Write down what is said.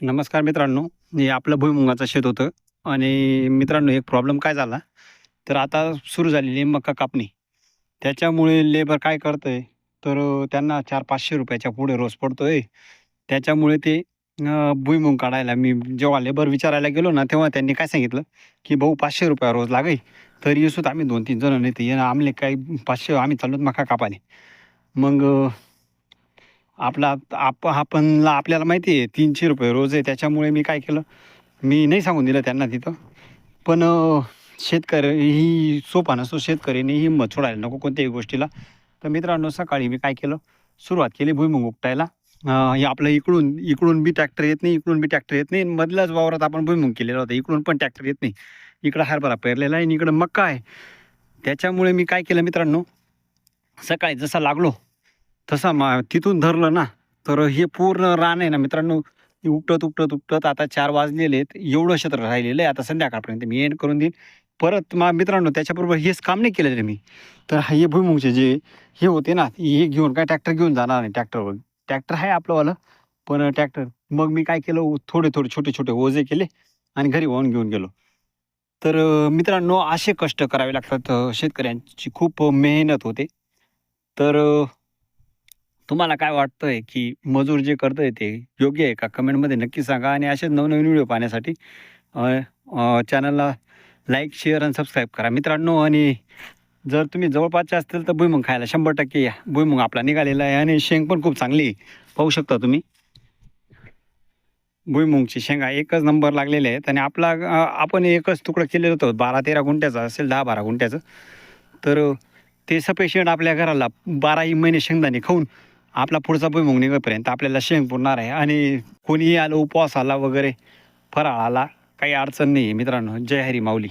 नमस्कार मित्रांनो. हे आपलं भुईमुगाचं शेत होतं आणि मित्रांनो एक प्रॉब्लेम काय झाला? तर आता सुरू झालेली मका कापणी. त्याच्यामुळे लेबर काय करतं आहे तर त्यांना चार पाचशे रुपयाच्या पुढे रोज आहे त्याच्यामुळे ते भुईमुंग भुईमुग काढायला मी जेव्हा लेबर विचारायला गेलो ना तेव्हा त्यांनी काय सांगितलं? की भाऊ पाचशे रुपया रोज लागेल. तरी येसूत आम्ही दोन तीन जण नेते ये आमले काही पाचशे आम्ही चाललो मका कापाले मग आपला आप आपणला आपल्याला माहिती आहे तीनशे रुपये रोज आहे त्याच्यामुळे मी काय केलं? मी नाही सांगून दिलं त्यांना तिथं. पण शेतकरी ही सोपा नसतो शेतकऱ्यांनी हिंमत सोडायला नको कोणत्याही गोष्टीला. तर मित्रांनो सकाळी मी काय केलं? सुरुवात केली भुईमुग उपटायला. हे आपलं इकडून इकडून बी ट्रॅक्टर येत नाही इकडून बी ट्रॅक्टर येत नाही मधल्याच वावरात आपण भुईमुग केलेला होता इकडून पण ट्रॅक्टर येत नाही. इकडं हरभरा पेरलेला आहे आणि इकडं मक्का आहे. त्याच्यामुळे मी काय केलं मित्रांनो? सकाळी जसा लागलो तसा मा तिथून धरलं ना तर हे पूर्ण रान आहे ना मित्रांनो उपटत उपटत उपटत आता चार वाजलेले आहेत एवढं क्षेत्र राहिलेलं आहे आता संध्याकाळपर्यंत मी एंड करून देईन. परत मा मित्रांनो त्याच्याबरोबर हेच काम नाही केलेलं मी. तर हे भुईमुगचे जे हे होते ना हे घेऊन काय ट्रॅक्टर घेऊन जाणार नाही ट्रॅक्टरवर ट्रॅक्टर आहे आपलंवालं पण ट्रॅक्टर मग मी काय केलं थोडे थोडे छोटे छोटे ओझे केले आणि घरी वाहून घेऊन गेलो. तर मित्रांनो असे कष्ट करावे लागतात शेतकऱ्यांची खूप मेहनत होते. तर तुम्हाला काय वाटतंय की मजूर जे करतंय ते योग्य आहे का? कमेंटमध्ये नक्की सांगा आणि असेच नवनवीन व्हिडिओ पाहण्यासाठी चॅनलला लाईक शेअर आणि सबस्क्राईब करा. मित्रांनो आणि जर तुम्ही जवळपासचे असतील तर भुईमुंग खायला शंभर टक्के या. भुईमुंग आपला निघालेला आहे आणि शेंग पण खूप चांगली पाहू शकता तुम्ही. भुईमुगची शेंगा एकच नंबर लागलेले आहेत आणि आपला आपण एकच तुकडं केलेलं होतं. बारा तेरा गुंट्याचा असेल दहा बारा गुंठ्याचं. तर ते सफिशियंट आपल्या घराला बाराही महिने शेंगदाणे खाऊन आपला पुढचा भुईमुग निघेपर्यंत आपल्याला शेंग पुरणार आहे. आणि कोणीही आलं उपवास आला वगैरे फराळ आला काही अडचण नाही आहे मित्रांनो. जय हरी माऊली.